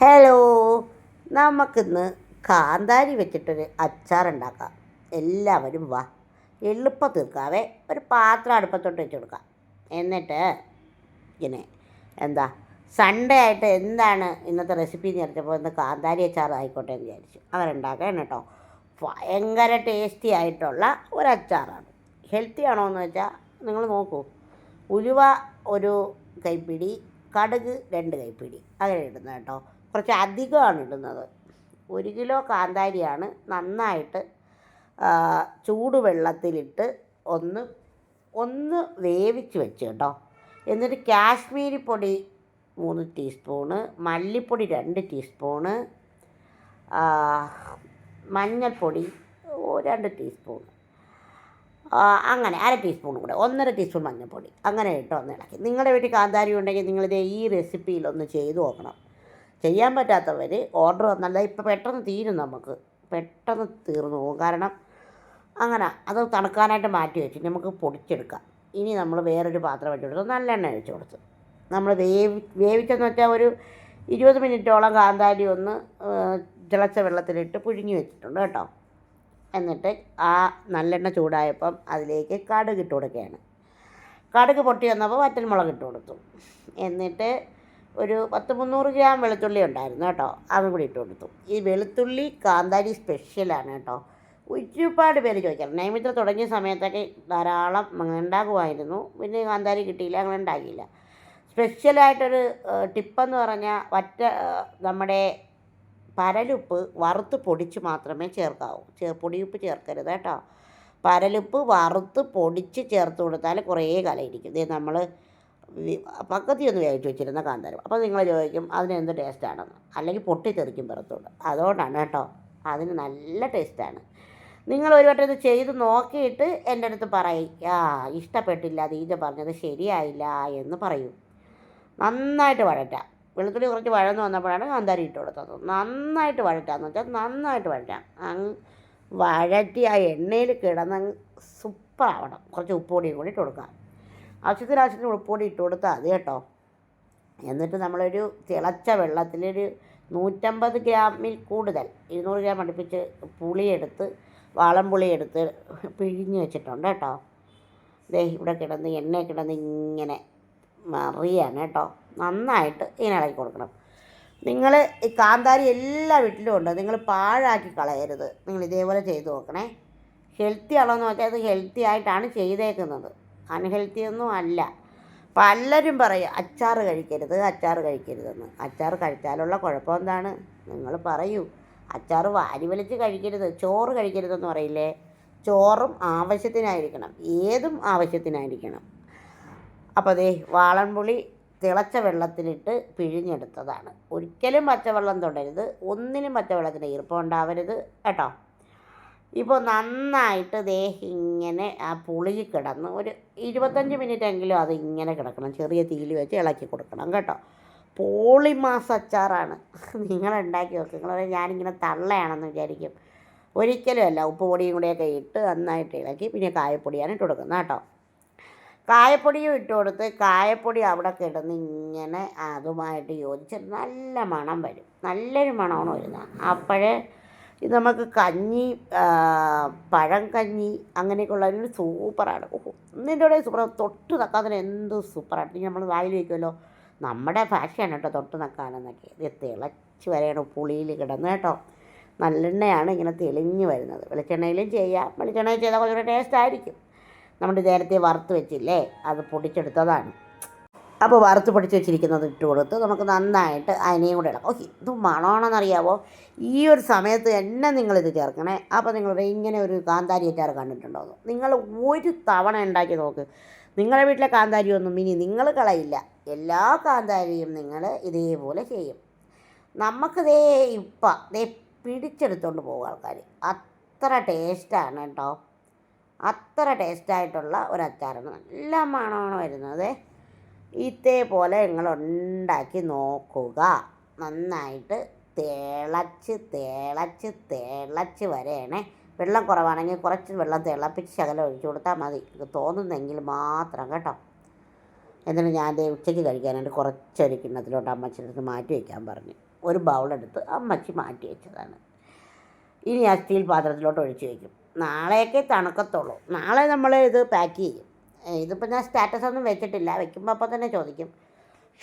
Hello നമുക്കിന്ന് കാന്താരി വെച്ചിട്ടൊരു അച്ചാറുണ്ടാക്കാം. എല്ലാവരും വാ. എളുപ്പം തീർക്കാവേ. ഒരു പാത്രം അടുപ്പത്തോട്ട് വെച്ച് കൊടുക്കാം. എന്നിട്ട് ഇങ്ങനെ എന്താ സൺഡേ ആയിട്ട് എന്താണ് ഇന്നത്തെ റെസിപ്പി എന്ന് ചോദിച്ചപ്പോൾ ഇന്ന് കാന്താരി അച്ചാർ ആയിക്കോട്ടെ എന്ന് വിചാരിച്ചു. അവരുണ്ടാക്കണം കേട്ടോ. ഭയങ്കര ടേസ്റ്റി ആയിട്ടുള്ള ഒരു അച്ചാറാണ്. ഹെൽത്തി ആണോ എന്ന് വെച്ചാൽ നിങ്ങൾ നോക്കൂ. ഉലുവ ഒരു കൈപ്പിടി കടുക് രണ്ട് കൈപ്പിടി. അങ്ങനെ ഇടുന്നത് കേട്ടോ. കുറച്ച് അധികമാണ് ഇടുന്നത് ഒരു കിലോ കാന്താരിയാണ് നന്നായിട്ട് ചൂടുവെള്ളത്തിലിട്ട് ഒന്ന് ഒന്ന് വേവിച്ച് വെച്ച് കേട്ടോ. എന്നിട്ട് കാശ്മീരി പൊടി മൂന്ന് ടീസ്പൂണ് മല്ലിപ്പൊടി രണ്ട് ടീസ്പൂണ് മഞ്ഞൾപ്പൊടി രണ്ട് ടീസ്പൂൺ അങ്ങനെ അര ടീസ്പൂൺ കൂടെ ഒന്നര ടീസ്പൂൺ മഞ്ഞൾപ്പൊടി. അങ്ങനെ ഇട്ട് ഒന്ന് ഇളക്കി. നിങ്ങളുടെ വീട്ടിൽ കാന്താരി ഉണ്ടെങ്കിൽ നിങ്ങളിത് ഈ റെസിപ്പിയിലൊന്ന് ചെയ്തു നോക്കണം. ചെയ്യാൻ പറ്റാത്തവർ ഓർഡർ വന്നല്ല ഇപ്പോൾ പെട്ടെന്ന് തീരും നമുക്ക്. പെട്ടെന്ന് തീർന്നു പോകും. കാരണം അങ്ങനെ അത് തണുക്കാനായിട്ട് മാറ്റി വെച്ച് നമുക്ക് പൊടിച്ചെടുക്കാം. ഇനി നമ്മൾ വേറൊരു പാത്രം വെച്ച് കൊടുത്ത് നല്ലെണ്ണ വെച്ച് കൊടുത്ത്. നമ്മൾ വേവി വേവിച്ചെന്ന് വെച്ചാൽ ഒരു ഇരുപത് മിനിറ്റോളം കാന്താരി ഒന്ന് തിളച്ച വെള്ളത്തിലിട്ട് പുഴുങ്ങി വെച്ചിട്ടുണ്ട് കേട്ടോ. എന്നിട്ട് ആ നല്ലെണ്ണ ചൂടായപ്പം അതിലേക്ക് കടുക് ഇട്ട് കൊടുക്കുകയാണ്. കടുക് പൊട്ടി വന്നപ്പോൾ വറ്റൽമുളക് ഇട്ട് കൊടുത്തു. എന്നിട്ട് ഒരു പത്ത് മുന്നൂറ് ഗ്രാം വെളുത്തുള്ളി ഉണ്ടായിരുന്നു കേട്ടോ. അതും കൂടി ഇട്ട് കൊടുത്തു. ഈ വെളുത്തുള്ളി കാന്താരി സ്പെഷ്യലാണ് കേട്ടോ. ഒരുപാട് പേര് ചോദിക്കാറ് നൈമിത്ര തുടങ്ങിയ സമയത്തൊക്കെ ധാരാളം ഉണ്ടാകുമായിരുന്നു. പിന്നെ കാന്താരി കിട്ടിയില്ല അങ്ങനെ ഉണ്ടാക്കിയില്ല സ്പെഷ്യലായിട്ടൊരു ടിപ്പെന്ന് പറഞ്ഞാൽ വറ്റ നമ്മുടെ പരലുപ്പ് വറുത്ത് പൊടിച്ച് മാത്രമേ ചേർക്കാവൂ. ചേ പൊടിയുപ്പ് ചേർക്കരുത് കേട്ടോ. പരലുപ്പ് വറുത്ത് പൊടിച്ച് ചേർത്ത് കൊടുത്താൽ കുറേ കാലം ഇരിക്കും. ഇതേ നമ്മൾ പക്കത്തി ഒന്ന് വേവിച്ച് വെച്ചിരുന്ന കാന്താരം. അപ്പോൾ നിങ്ങൾ ചോദിക്കും അതിന് എന്ത് ടേസ്റ്റാണെന്ന് അല്ലെങ്കിൽ പൊട്ടിത്തെറിക്കും പുറത്തോട്ട്. അതുകൊണ്ടാണ് കേട്ടോ. അതിന് നല്ല ടേസ്റ്റാണ് നിങ്ങൾ ഒരു വട്ടം ഇത് ചെയ്ത് നോക്കിയിട്ട് എന്റെ അടുത്ത് പറയും. ആ ഇഷ്ടപ്പെട്ടില്ല ദീജ പറഞ്ഞത് ശരിയായില്ല എന്ന് പറയും. നന്നായിട്ട് വഴറ്റാം. വെളുത്തുള്ളി കുറച്ച് വഴന്ന് വന്നപ്പോഴാണ് കാന്താരി ഇട്ട് കൊടുത്തത്. നന്നായിട്ട് വഴറ്റാന്ന് വെച്ചാൽ നന്നായിട്ട് വഴറ്റാം. അങ്ങ് വഴറ്റി ആ എണ്ണയിൽ കിടന്നങ്ങ് സൂപ്പറാവണം കുറച്ച് ഉപ്പുപൊടിയും കൂടി ഇട്ട് കൊടുക്കാം. ആവശ്യത്തിന് ആവശ്യത്തിന് ഇട്ട് കൊടുത്താൽ മതി കേട്ടോ. എന്നിട്ട് നമ്മളൊരു തിളച്ച വെള്ളത്തിലൊരു നൂറ്റമ്പത് ഗ്രാമിൽ കൂടുതൽ ഇരുന്നൂറ് ഗ്രാം അടുപ്പിച്ച് പുളിയെടുത്ത് വാളംപുളി എടുത്ത് പിഴിഞ്ഞ് വെച്ചിട്ടുണ്ട് കേട്ടോ. ദേ ഇവിടെ കിടന്ന് എണ്ണ കിടന്ന് ഇങ്ങനെ മറിയാണ് കേട്ടോ. നന്നായിട്ട് ഇങ്ങനെ ഇളക്കി കൊടുക്കണം. നിങ്ങൾ ഈ കാന്താരി എല്ലാ വീട്ടിലും ഉണ്ട്. നിങ്ങൾ പാഴാക്കി കളയരുത്. നിങ്ങൾ ഇതേപോലെ ചെയ്ത് നോക്കണേ. ഹെൽത്തി ആണോ എന്ന് വെച്ചാൽ അത് ഹെൽത്തി ആയിട്ടാണ് ചെയ്തേക്കുന്നത്. അൺഹെൽത്തി ഒന്നും അല്ല. പലരും പറയും അച്ചാർ കഴിക്കരുത് അച്ചാർ കഴിക്കരുതെന്ന്. അച്ചാർ കഴിച്ചാലുള്ള കുഴപ്പം എന്താണ്? നിങ്ങൾ പറയൂ. അച്ചാർ വാരി വലിച്ച് കഴിക്കരുത് ചോറ് കഴിക്കരുതെന്ന് പറയില്ലേ? ചോറും ആവശ്യത്തിനായിരിക്കണം ഏതും ആവശ്യത്തിനായിരിക്കണം. അപ്പോൾ അതേ വാളൻപുളി തിളച്ച വെള്ളത്തിലിട്ട് പിഴിഞ്ഞെടുത്തതാണ്. ഒരിക്കലും പച്ചവെള്ളം തൊടരുത് ഒന്നിനും പച്ചവെള്ളത്തിന് ഈർപ്പം ഉണ്ടാവരുത് കേട്ടോ? ഇപ്പോൾ നന്നായിട്ട് ദേ ഇങ്ങനെ ആ പുളിയിൽ കിടന്ന് ഒരു ഇരുപത്തഞ്ച് മിനിറ്റ് എങ്കിലും അത് ഇങ്ങനെ കിടക്കണം. ചെറിയ തീയിൽ വെച്ച് ഇളക്കി കൊടുക്കണം കേട്ടോ. പോളിമാസ് അച്ചാറാണ്. നിങ്ങൾ ഉണ്ടാക്കി നോക്കുക നിങ്ങൾ ഞാനിങ്ങനെ തള്ളയാണെന്ന് വിചാരിക്കും. ഒരിക്കലും അല്ല. ഉപ്പ് പൊടിയും കൂടെയൊക്കെ ഇട്ട് നന്നായിട്ട് ഇളക്കി പിന്നെ കായപ്പൊടിയാണ് ഇട്ട് കൊടുക്കുന്നത് കേട്ടോ. കായപ്പൊടിയും ഇട്ട് കൊടുത്ത് കായപ്പൊടി അവിടെ കിടന്ന് ഇങ്ങനെ അതുമായിട്ട് യോജിച്ച് നല്ല മണം വരും. നല്ലൊരു മണമാണ് വരുന്നത്. അപ്പോഴേ ഇത് നമുക്ക് കഞ്ഞി പഴം കഞ്ഞി അങ്ങനെയൊക്കെയുള്ള ഒരു സൂപ്പറാണ്. ഓഹോ ഒന്നിന്റെ കൂടെ സൂപ്പർ തൊട്ട് നക്കാതിന് എന്ത് സൂപ്പറാണ് നമ്മൾ വായിൽ വയ്ക്കുമല്ലോ നമ്മുടെ ഭാഷയാണ് കേട്ടോ തൊട്ട് നക്കാനെന്നൊക്കെ ഇത് തിളച്ച് വരെയാണ് പുളിയിൽ കിടന്ന് കേട്ടോ. നല്ലെണ്ണയാണ് ഇങ്ങനെ തെളിഞ്ഞ് വരുന്നത്. വെളിച്ചെണ്ണയിലും ചെയ്യാം. വെളിച്ചെണ്ണയിൽ ചെയ്താൽ കുറച്ചുകൂടെ ടേസ്റ്റ് ആയിരിക്കും. നമ്മൾ നേരത്തെ വറുത്ത് വെച്ചില്ലേ? അത് പൊടിച്ചെടുത്തതാണ്. അപ്പോൾ വറുത്ത് പൊടിച്ച് വെച്ചിരിക്കുന്നത് ഇട്ട് കൊടുത്ത് നമുക്ക് നന്നായിട്ട് അതിനെയും കൂടെ ഇളക്കാം. ഓക്കെ ഇത് മണമാണെന്നറിയാവോ? ഈ ഒരു സമയത്ത് തന്നെ നിങ്ങളിത് ചേർക്കണേ. അപ്പോൾ നിങ്ങളുടെ ഇങ്ങനെ ഒരു കാന്താരി അച്ചാർ കണ്ടിട്ടുണ്ടോ നിങ്ങൾ ഒരു തവണ ഉണ്ടാക്കി നോക്ക്. നിങ്ങളുടെ വീട്ടിലെ കാന്താരി ഒന്നും ഇനി നിങ്ങൾ കളയില്ല. എല്ലാ കാന്താരിയും നിങ്ങൾ ഇതേപോലെ ചെയ്യും. നമുക്കിതേ ഇപ്പം ദേ പിടിച്ചെടുത്തോണ്ട് പോകും ആൾക്കാർ അത്ര ടേസ്റ്റാണ് കേട്ടോ. അത്ര ടേസ്റ്റായിട്ടുള്ള ഒരു അച്ചാറാണ് നല്ല മണമാണ് വരുന്നത്. ഇതേപോലെ നിങ്ങൾ ഉണ്ടാക്കി നോക്കുക. നന്നായിട്ട് തിളച്ച് തിളച്ച് തിളച്ച് വരേണേ വെള്ളം കുറവാണെങ്കിൽ കുറച്ച് വെള്ളം തിളപ്പിച്ച് ശകലം ഒഴിച്ചു കൊടുത്താൽ മതി. തോന്നുന്നെങ്കിൽ മാത്രം കേട്ടോ. എന്നിട്ട് ഞാൻ ദേ ഉച്ചയ്ക്ക് കഴിക്കാനായിട്ട് കുറച്ചൊരു കിണ്ണത്തിലോട്ട് അടുത്ത് മാറ്റി വയ്ക്കാൻ പറഞ്ഞു. ഒരു ബൗളെടുത്ത് അമ്മച്ചി മാറ്റി വെച്ചതാണ്. ഇനി ആ സ്റ്റീൽ പാത്രത്തിലോട്ട് ഒഴിച്ച് വയ്ക്കും. നാളെയൊക്കെ തണുക്കത്തുള്ളൂ. നാളെ നമ്മൾ ഇത് പാക്ക് ചെയ്യും. ഇതിപ്പോൾ ഞാൻ സ്റ്റാറ്റസ് ഒന്നും വെച്ചിട്ടില്ല. വെക്കുമ്പോൾ അപ്പോൾ തന്നെ ചോദിക്കും.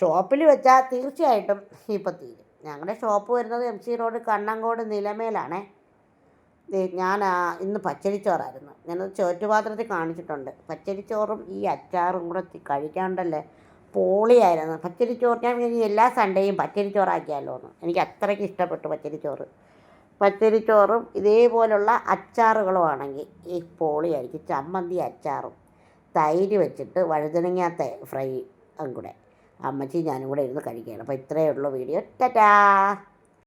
ഷോപ്പിൽ വെച്ചാൽ തീർച്ചയായിട്ടും ഇപ്പം തീരും. ഞങ്ങളുടെ ഷോപ്പ് വരുന്നത് എം സി റോഡ് കണ്ണങ്കോട് നിലമേലാണേ. ഞാൻ ഇന്ന് പച്ചരിച്ചോറായിരുന്നു. ഞാനത് ചോറ്റുപാത്രത്തിൽ കാണിച്ചിട്ടുണ്ട്. പച്ചരിച്ചോറും ഈ അച്ചാറും കൂടെ കഴിക്കാണ്ടല്ലേ പോളിയായിരുന്നു. പച്ചരിച്ചോറ് ഞാൻ എല്ലാ സൺഡേയും പച്ചരിച്ചോറാക്കിയാലോ എന്ന് എനിക്ക് അത്രയ്ക്ക് ഇഷ്ടപ്പെട്ടു പച്ചരിച്ചോറ്. പച്ചരിച്ചോറും ഇതേപോലുള്ള അച്ചാറുകളും ആണെങ്കിൽ ഈ പോളിയായിരിക്കും. ചമ്മന്തി അച്ചാറും. തൈര് വെച്ചിട്ട് വഴുതനങ്ങ ഫ്രൈ കൂടെ. അമ്മച്ചി ഞാനും കൂടെ ഇരുന്ന് കഴിക്കുകയാണ്. അപ്പോൾ ഇത്രയേ ഉള്ളൂ വീഡിയോ. ടാറ്റാ!